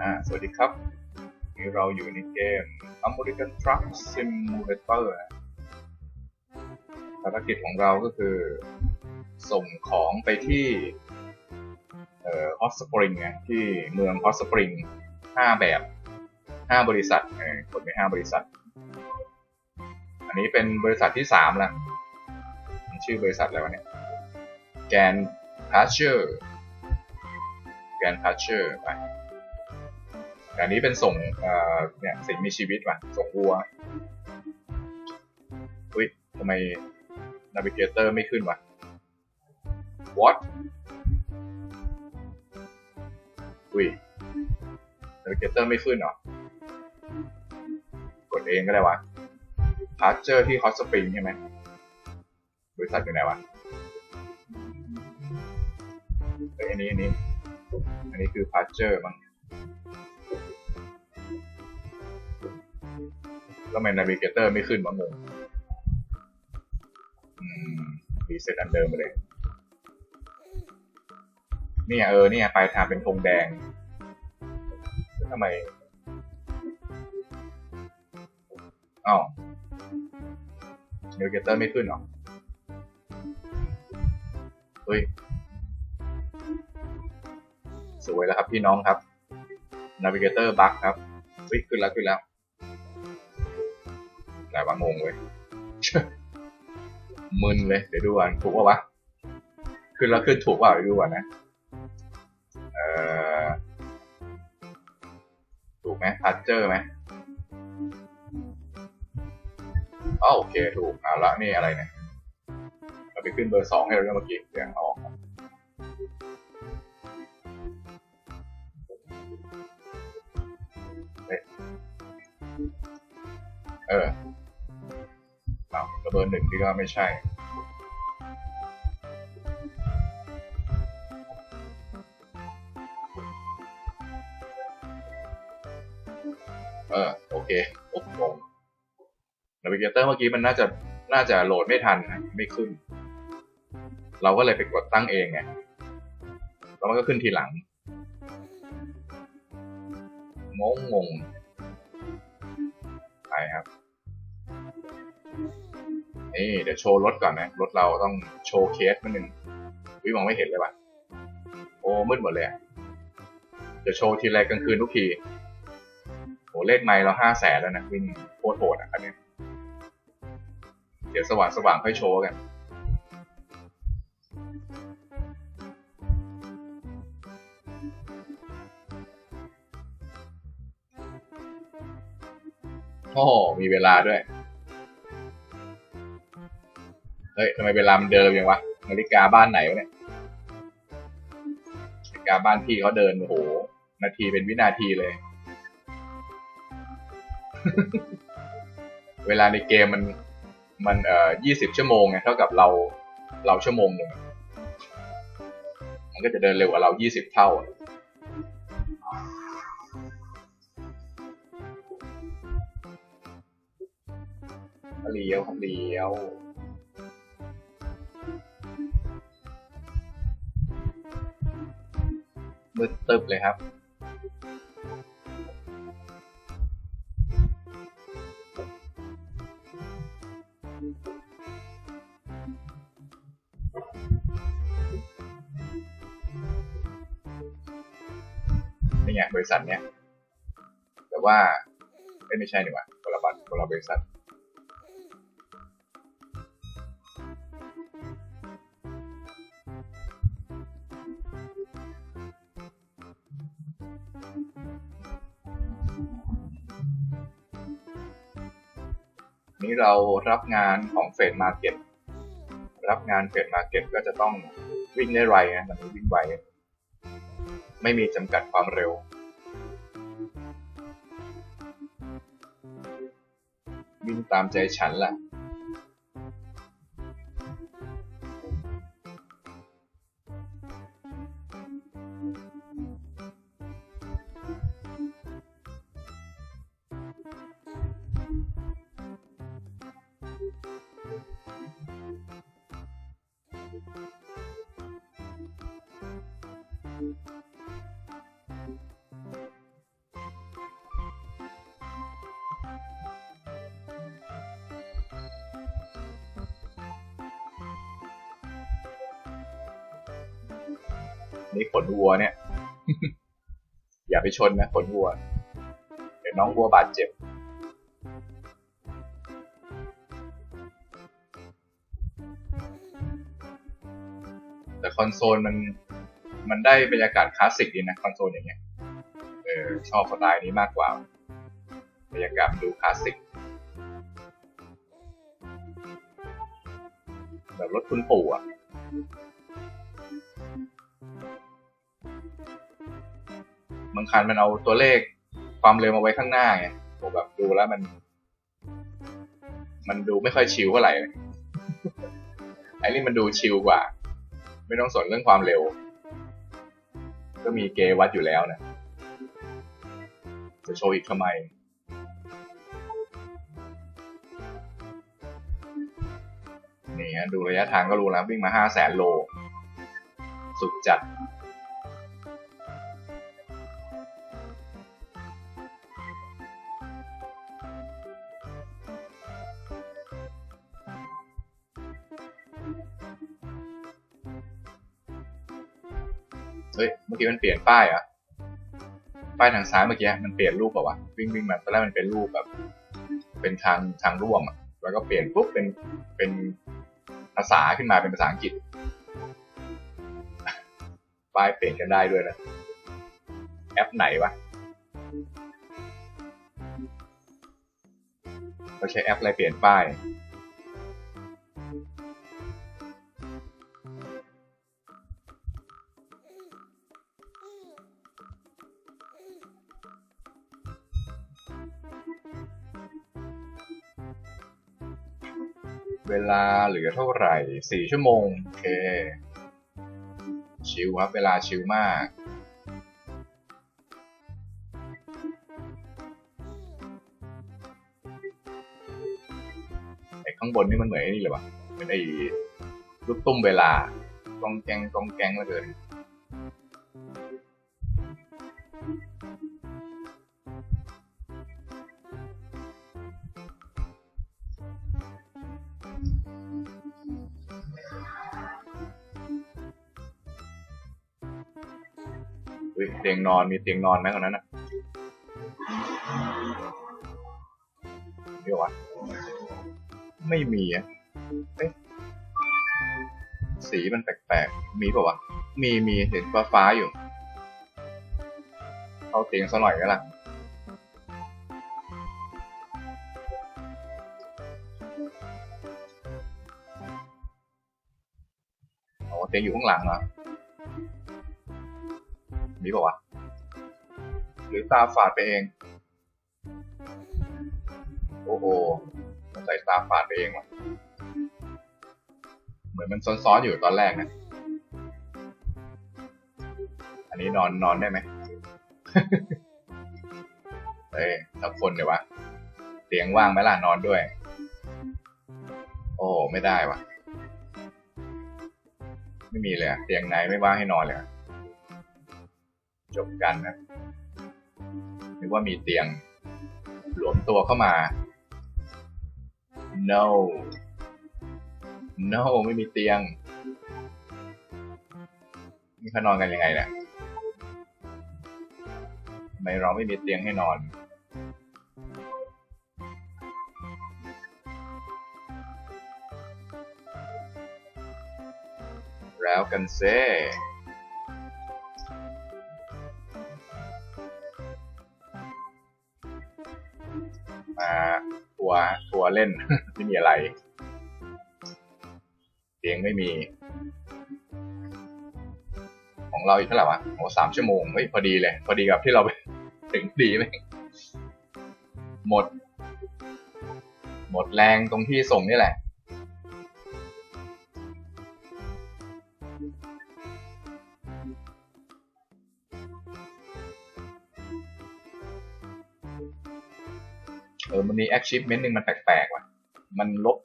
อ่าสวัสดีครับนี่เราอยู่ในเกม American Truck Simulator ภารกิจของเราก็คือ ส่งของไปที่เอ่อ Hot Spring ไงที่เมือง Hot Spring ห้าแบบห้าบริษัทเออกดไปห้าบริษัท อันนี้เป็นบริษัทที่สามแล้วมันชื่อบริษัทอะไรวะเนี่ยแกนพาเชอร์แกนพาเชอร์ไป อันนี้เป็นส่งเนี่ยสิ่งมีชีวิตว่ะส่งวัวอุ้ยทำไมนาวิเกเตอร์ไม่ขึ้นวะ what อุ้ยนาวิเกเตอร์ไม่ขึ้นเหรอกดเองก็ได้วะพาร์เจอร์ที่ฮอตสปริงใช่ไหมบริษัทอยู่ไหนวะเฮ้ยอันนี้อันนี้ อันนี้คือพาร์เจอร์มั้ง แล้วทำไมนาวิเกเตอร์ไม่ขึ้นวะงงรีเซ็ตอันเดิมไปเลยเนี่ยเออเนี่ยปลายทางเป็นธงแดงทำไมอ้าวนาวิเกเตอร์ไม่ขึ้นเหรอ เฮ้ย สวยแล้วครับพี่น้องครับนาวิเกเตอร์บั๊กครับวิขึ้นแล้วขึ้นแล้ว แต่ว่างงเลยมึนเลย เดี๋ยวดูก่อนถูกป่าวะขึ้นแล้วขึ้นถูกเปล่าเดี๋ยวดูก่อนนะ เอ่อ ถูกไหมพัดเจอร์ไหมอ๋อโอเคถูกเอาละนี่อะไรเนี่ยเราไปขึ้นเบอร์สองให้เราเมื่อกี้เดี๋ยวเอาออกก่อนเอ๊ะเออ เอาแล้วเบอร์หนึ่งที่ก็ไม่ใช่เออโอเคงงนาวิเกเตอร์เมื่อกี้มันน่าจะน่าจะโหลดไม่ทันนะไม่ขึ้น เราก็เลยไปกดตั้งเองไงแล้วมันก็ขึ้นทีหลังงงงง นี่เดี๋ยวโชว์รถก่อนนะ รถเราต้องโชว์เคสมันหนึ่งวิมองไม่เห็นเลยว่ะ โอ้มืดหมดเลยอะเดี๋ยวโชว์ทีไรกลางคืนทุกทีโหเลขไมล์เราห้าแสนแล้วนะวิ่งโคตรโหดอะคันนี้เดี๋ยวสว่างสว่างค่อยโชว์กันโอ้โหมีเวลาด้วย เฮ้ยทำไมเวลามันเดินยังวะนาฬิกาบ้านไหนวะเนี่ยนาฬิกาบ้านพี่เขาเดินโอ้โห นาทีเป็นวินาทีเลย เวลาในเกมมันมันเอ่อยี่สิบชั่วโมงไงเท่ากับเราเราชั่วโมงหนึ่งมันก็จะเดินเร็วกว่าเรายี่สิบเท่าอะเลี้ยวเลี้ยว มืดตึบเลยครับนี่ไงบริษัทเนี้ย แต่ว่าเอ้ยไม่ใช่นี่หว่าคนละบัตรคนละบริษัท นี้เรารับงานของเฟดมาเก็ตรับงานเฟดมาเก็ตก็จะต้องวิ่งได้ไวนะมันวิ่งไวไม่มีจำกัดความเร็ววิ่งตามใจฉันแหละ นี่ขนวัวเนี่ย อย่าไปชนนะขนวัว เดี๋ยวน้องวัวบาดเจ็บ แต่คอนโซลมัน มันได้บรรยากาศคลาสสิกดีนะคอนโซลอย่างเงี้ยเออชอบสไตล์นี้มากกว่า บรรยากาศดูคลาสสิกแบบรถคุณปู่อะบางคันมันเอาตัวเลขความเร็วมาไว้ข้างหน้าไงผมแบบดูแล้วมัน มันดูไม่ค่อยชิลเท่าไหร่เลยไอ้นี่มันดูชิลกว่า ไม่ต้องสนเรื่องความเร็ว ก็มีเกวัดอยู่แล้วนะจะโชว์อีกทำไมนี่ฮะดูระยะทางก็รู้แล้ววิ่งมาห้าแสนโล สุดจัด เฮ้ย เมื่อกี้มันเปลี่ยนป้ายอะป้ายทางซ้ายเมื่อกี้มันเปลี่ยนรูปเปล่าวะวิ่งวิ่งมาตอนแรกมันเป็นรูปแบบ เป็นทางทางร่วมอะแล้วก็เปลี่ยนปุ๊บเป็นเป็นภาษาขึ้นมาเป็นภาษาอังกฤษป้ายเปลี่ยนกันได้ด้วยนะแอปไหนวะเราใช้แอปอะไรเปลี่ยนป้าย เวลาเหลือเท่าไหร่สี่ชั่วโมง โอเค ชิลครับ เวลาชิลมาก ไอ้ข้างบนนี่มันเหมือนไอ้นี่เลยวะเป็นไอ้ลูกตุ้มเวลา กองแกงกองแกงแล้วเกิน นอนมีเตียงนอนไหมตรงนั้นนะมีปะวะไม่มีอะเอ๊ะสีมันแปลกๆ มีปะวะ มีมีเห็นฟ้าฟ้าอยู่เขาเตียงซะหน่อยก็ล่ะโอ้เตียงอยู่ข้างหลังเหรอมีปะวะ รือตาฝาดไปเอง โอ้โหสงสัยตาฝาดไปเองว่ะ เหมือนมันซ้อนๆอยู่ตอนแรกนะ อันนี้นอนนอนได้ไหมเอ้ยสักคนเดี๋ยววะเตียงว่างไหมล่ะนอนด้วย โอ้ไม่ได้ว่ะไม่มีเลยเตียงไหนไม่ว่างให้นอนเลยจบกันนะ นึกว่ามีเตียง หลวมตัวเข้ามา no no ไม่มีเตียง นี่เขานอนกันยังไงเนี่ยทำไมเราไม่มีเตียงให้นอน แล้วกันเซ่ วทัวร์เล่น ไม่มีอะไร เสียงไม่มี ของเราอีกเท่าไหร่วะโอ้สามชั่วโมงเฮ้ยพอดีเลย พอดีกับที่เราไปถึงดีไหมหมด หมดแรงตรงที่ส่งนี่แหละ achievement หนึ่งมันแปลกๆว่ะ มันลบ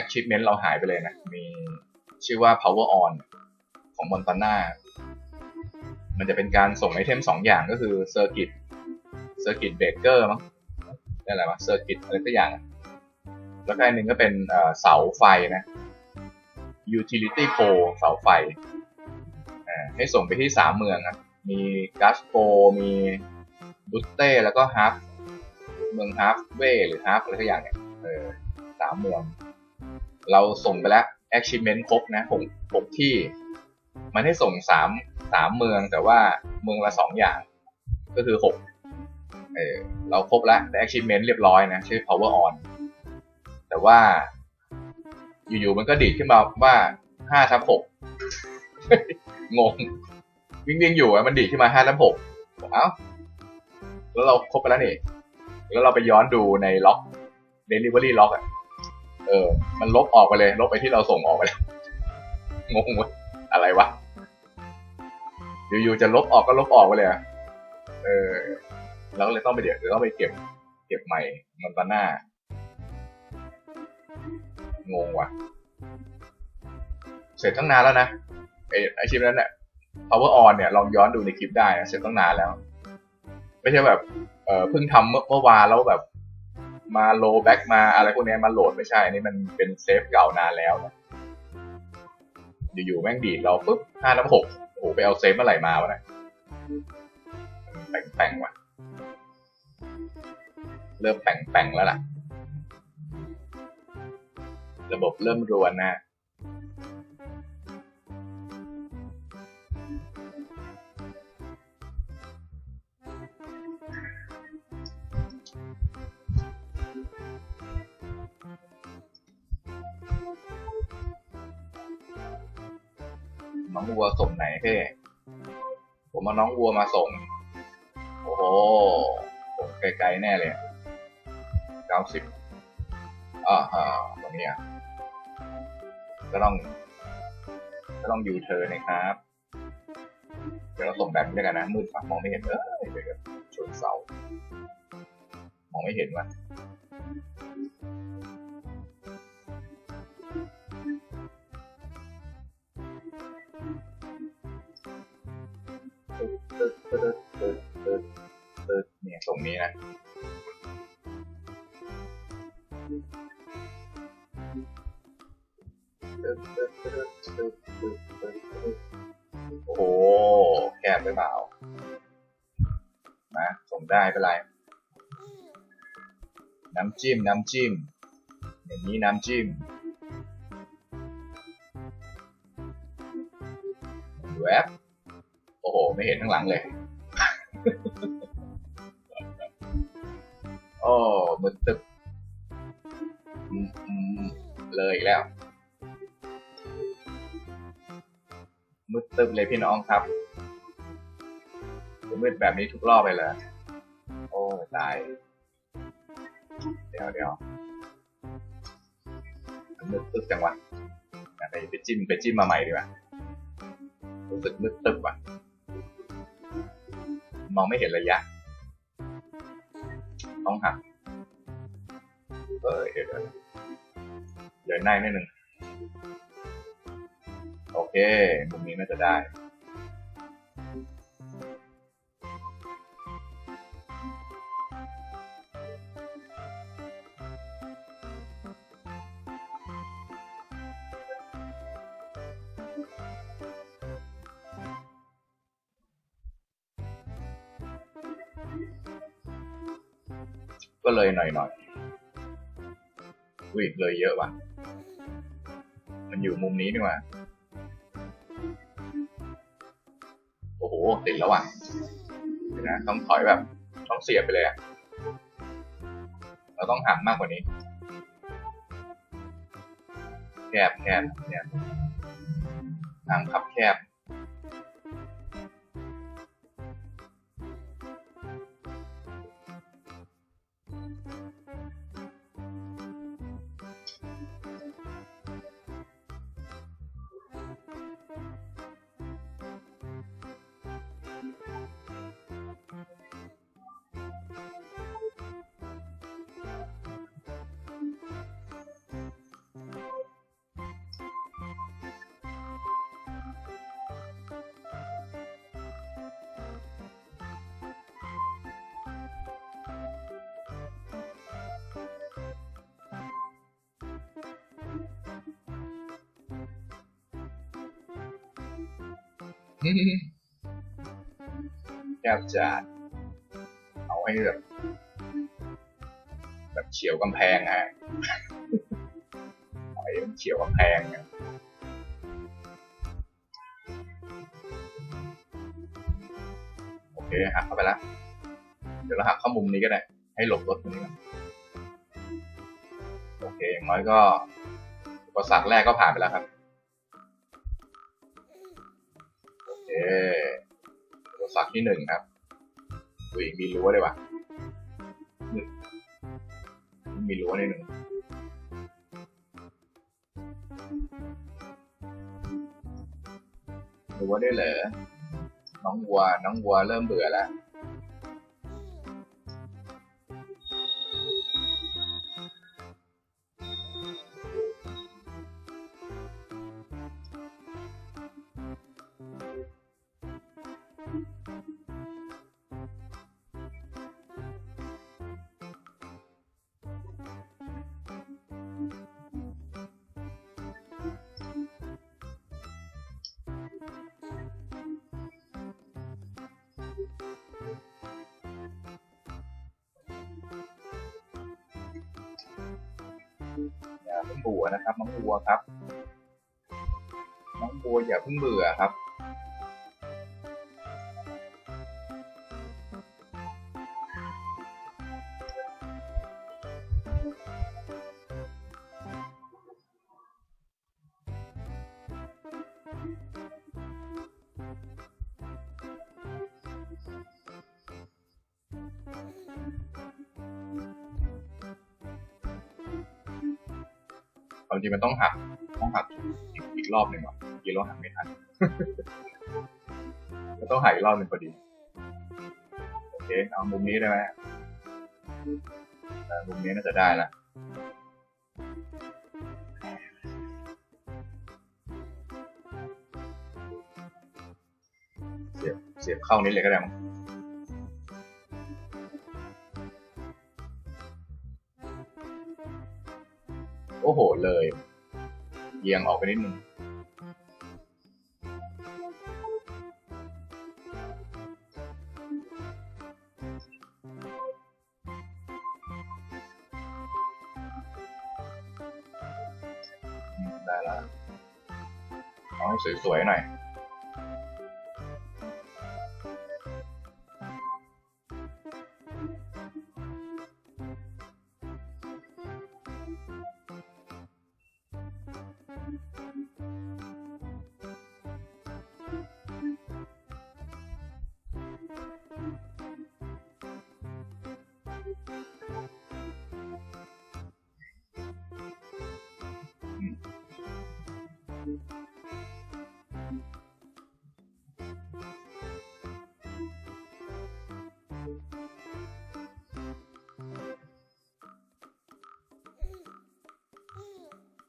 achievement เราหายไปเลยนะ มีชื่อว่า power on ของมอนตาน่า มันจะเป็นการส่งไอเทมสองอย่างก็คือ circuit circuit breaker มั้งนี่อะไรวะ circuit อะไรสักอย่าง แล้วก็อันหนึ่งก็เป็นเสาไฟนะ utility pole เสาไฟ ให้ส่งไปที่สามเมืองครับ มีกัสโปมีบุตเต้ แล้วก็ฮาร์ฟ เมืองฮาร์ฟเวหรือฮาร์ฟอะไรสักอย่างเนี่ยเออสามเมือง เราส่งไปแล้ว achievement ครบนะหกหกที่ มันให้ส่งสามสามเมืองแต่ว่าเมืองละสองอย่าง ก็คือหกเออเราครบแล้วได้ achievement เรียบร้อยนะ ชื่อ power on แต่ว่า อยู่ๆมันก็ดีดขึ้นมาว่าห้าทับหกงง วิ่งๆอยู่อะมันดีดขึ้นมาห้าทับหกบอกเอ้าแล้วเราครบไปแล้วนี่ แล้วเราไปย้อนดูในล็อก delivery ล็อกอะเออ มันลบออกไปเลย ลบไปที่เราส่งออกไปแล้วงงวะอะไรวะอยู่ๆจะลบออกก็ลบออกไปเลยอะเออเราก็เลยต้องไปเดี๋ยวต้องไปเก็บ เก็บใหม่มันตอนหน้างงว่ะ เสร็จตั้งนานแล้วนะไอไอคลิปนั้นเนี่ย power on เนี่ยลองย้อนดูในคลิปได้นะเสร็จตั้งนานแล้ว ไม่ใช่แบบ เออเพิ่งทำเมื่อเมื่อวานแล้วแบบมาโลแบ็กมาอะไรพวกนี้มาโหลดไม่ใช่นี่มันเป็นเซฟเก่านานแล้วนะอยู่ๆแม่งดีดเราปุ๊บห้าน้ำหกโอ้โหไปเอาเซฟเมื่อไหร่มาวะนะแป่งๆว่ะ เริ่มแป่งๆแล้วล่ะ ระบบเริ่มรวนนะ น้องวัวส่งไหนเพ่ผมเอาน้องวัวมาส่ง โอ้โหส่งไกลๆแน่เลยเก้าสิบอ่าอ่าตรงนี้อะก็ต้อง ก็ต้องยูเทอร์นะครับ เดี๋ยวเราส่งแบบนี้แล้วกันนะ มืดฝักมองไม่เห็นเออเดี๋ยวชนเสามองไม่เห็นว่ะ ตึ๊ดตึ๊ดตึ๊ดตึ๊ดตึ๊ดตึ๊ดเนี่ยตรงนี้นะตึ๊ดตึ๊ดตึ๊ดตึ๊ดตึ๊ดตึ๊ดตึ๊ดโอ้โหแคบไปเปล่านะส่งได้เป็นไร น้ำจิ้ม น้ำจิ้ม อย่างนี้น้ำจิ้มแวบ โอ้โห ไม่เห็นข้างหลังเลย โอ้มืดตึบเลยอีกแล้ว มืดตึบเลยพี่น้องครับมืดแบบนี้ทุกรอบไปเลย โอ้ตาย เดี๋ยวเดี๋ยวมืดตึบจังวะไปไปจิ้มไปจิ้มมาใหม่ดีกว่ารู้สึกมืดตึบว่ะ มองไม่เห็นระยะ ต้องหักเออเดี๋ยวเดี๋ยวเดี๋ยวหน้านิดนึง โอเคมุมนี้น่าจะได้ เลยหน่อยหน่อยอุ้ยเลยเยอะว่ะ มันอยู่มุมนี้นี่ว่าโอ้โห ติดแล้วว่ะนะต้องถอยแบบ ต้องเสียบไปเลยอะเราต้องห่างมากกว่านี้แคบแคบเนี่ยทางขับแคบ แก้วจานเอาให้แบบแบบเฉียวกำแพงฮะเอาให้เฉียวกำแพงอะโอเคหักเข้าไปแล้วเดี๋ยวเราหักเข้ามุมนี้ก็ได้ ให้หลบรถตรงนี้นโอเคอย่างน้อยก็อุปสรรคแรกก็ผ่านไปแล้วครับ อุปสรรคที่หนึ่งครับอุ้ยมีรั้วเลยว่ะมีรั้วในหนึ่งรั้วได้เหรอน้องวัว น้องวัวเริ่มเบื่อแล้ว อย่าเพิ่งเบื่อนะครับ น้องบัวครับ น้องบัวอย่าเพิ่งเบื่อครับ จริงมันต้องหักต้องหักอีกอีกรอบหนึ่งว่ะกี่รอบหักไม่ทันก็ต้องหักอีกรอบหนึ่งพอดีโอเคเอามุมนี้ได้ไหมมุมนี้น่าจะได้ละเสียบเสียบเข้านี้เลยก็ได้มั้ง โหเลยเอียงออกไปนิดนึงได้แล้วเอาให้สวยๆหน่อย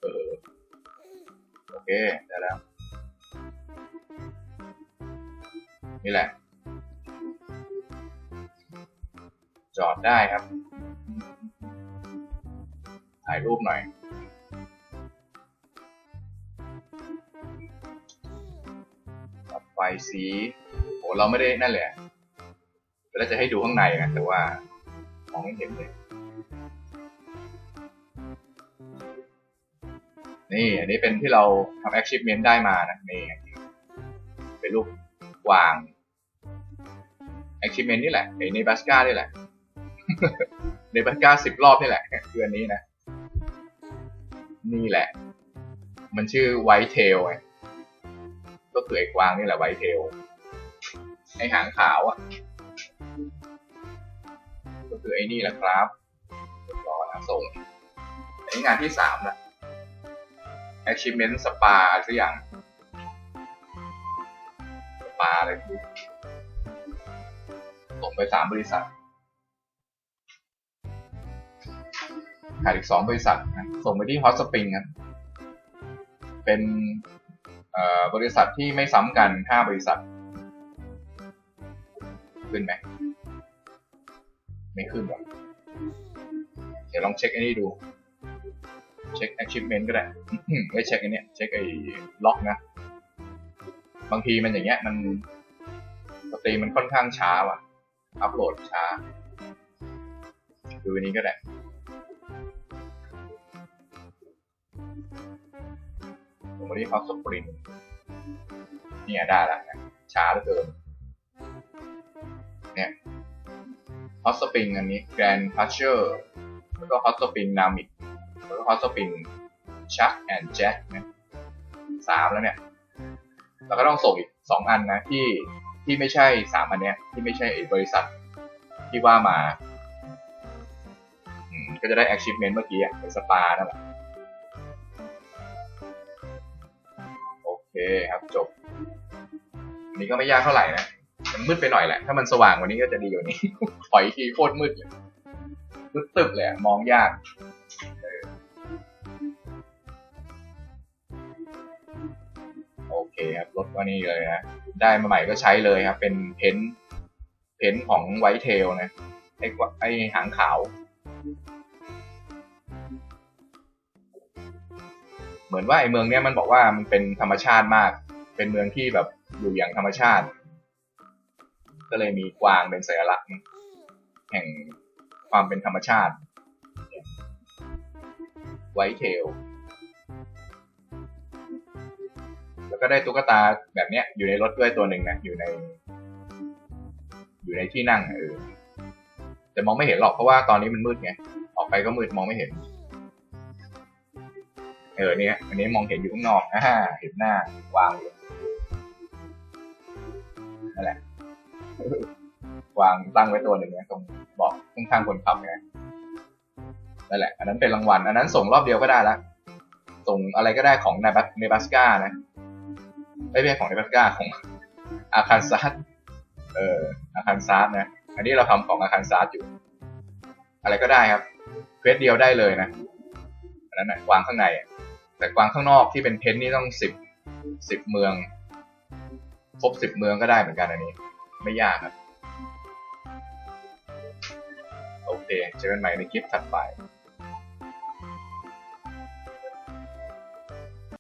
เออโอเค ได้แล้ว นี่แหละ จอดได้ครับ ถ่ายรูปหน่อย สีโหเราไม่ได้นั่นเลยอะเราจะให้ดูข้างในนะแต่ว่ามองไม่เห็นเลย นี่อันนี้เป็นที่เราทำ achievement ได้มานะนี่เป็นรูปกวาง achievement นี่แหละไอ้ในบัสกานี่แหละในบัสกาสิบรอบนี่แหละคืออันนี้นะ นี่แหละ มันชื่อ white tail ไง ก็คือไอ้กวางนี่แหละ white tail ไอ้หางขาวอะ ก็คือไอ้นี่แหละครับรอนะส่งอันนี้งานที่สามละ achievement spa อะไรสักอย่างสปาอะไรคือส่งไปสามบริษัทขาดอีกสองบริษัทนะส่งไปที่ Hot Spring ครับเป็น บริษัทที่ไม่ซ้ำกันห้าบริษัท ขึ้นไหม ไม่ขึ้นหรอกเดี๋ยวลองเช็คไอ้นี่ดู เช็ค achievement ก็ได้ไม่เช็คไอ้นี่เช็คไอ้ล็อกนะ บางทีมันอย่างเงี้ยมันสตรีมมันค่อนข้างช้าว่ะ อัพโหลดช้า ดูอันนี้ก็ได้ ผมวันนี้ฮอตสปริงเนี่ยได้แล้วนะช้าเหลือเกินเนี่ยฮอตสปริงอันนี้แกรนพัชเชอร์แล้วก็ฮอตสปริงนามิกแล้วก็ฮอตสปริงชักแอนด์แจ็คนะสามแล้วเนี่ยแล้วก็ต้องส่งอีกสองอันนะที่ที่ไม่ใช่สามอันเนี้ยที่ไม่ใช่บริษัทที่ว่ามาก็จะได้ achievement เมื่อกี้อะเป็นสปานั่นแหละ คครับจบอันนี้ก็ไม่ยากเท่าไหร่นะมันมืดไปหน่อยแหละ ถ้ามันสว่างกว่านี้ก็จะดีกว่านี้ ถอยทีโคตรมืดเลยมืดตึบเลยอะมองยากโอเคครับรถก็นี่เลยนะได้มาใหม่ก็ใช้เลยครับ เป็นเพนท์เพนท์ของไวท์เทลนะไอ้ไอ้หางขาว เหมือนว่าไอ้เมืองเนี้ยมันบอกว่ามันเป็นธรรมชาติมาก เป็นเมืองที่แบบอยู่อย่างธรรมชาติ ก็เลยมีกวางเป็นสัญลักษณ์แห่งความเป็นธรรมชาติ ไวท์เทล แล้วก็ได้ตุ๊กตาแบบเนี้ย อยู่ในรถด้วยตัวหนึ่งนะอยู่ใน อยู่ในที่นั่งเออแต่มองไม่เห็นหรอกเพราะว่าตอนนี้มันมืดไง ออกไปก็มืดมองไม่เห็น เออเนี่ยอันนี้มองเห็นอยู่ข้างนอกอ่าเห็นหน้าวางอยู่นั่นแหละวางตั้งไว้ตัวหนึ่งนะตรงบอกข้างๆคนขับไงนั่นแหละ อันนั้นเป็นรางวัล อันนั้นส่งรอบเดียวก็ได้ละ ส่งอะไรก็ได้ของเนบัสเนบัสกานะไม่ใช่ของเนบัสกาของอาคารซัสเอออาคารซัสนะ อันนี้เราทำของอาคารซัสอยู่ อะไรก็ได้ครับเควสเดียวได้เลยนะ อันนั้นนะวางข้างในอะ แต่กวางข้างนอกที่เป็นเพนนี่ต้องสิบสิบเมือง ครบสิบเมืองก็ได้เหมือนกันอันนี้ ไม่ยากครับ โอเคเจอกันใหม่ในคลิปถัดไป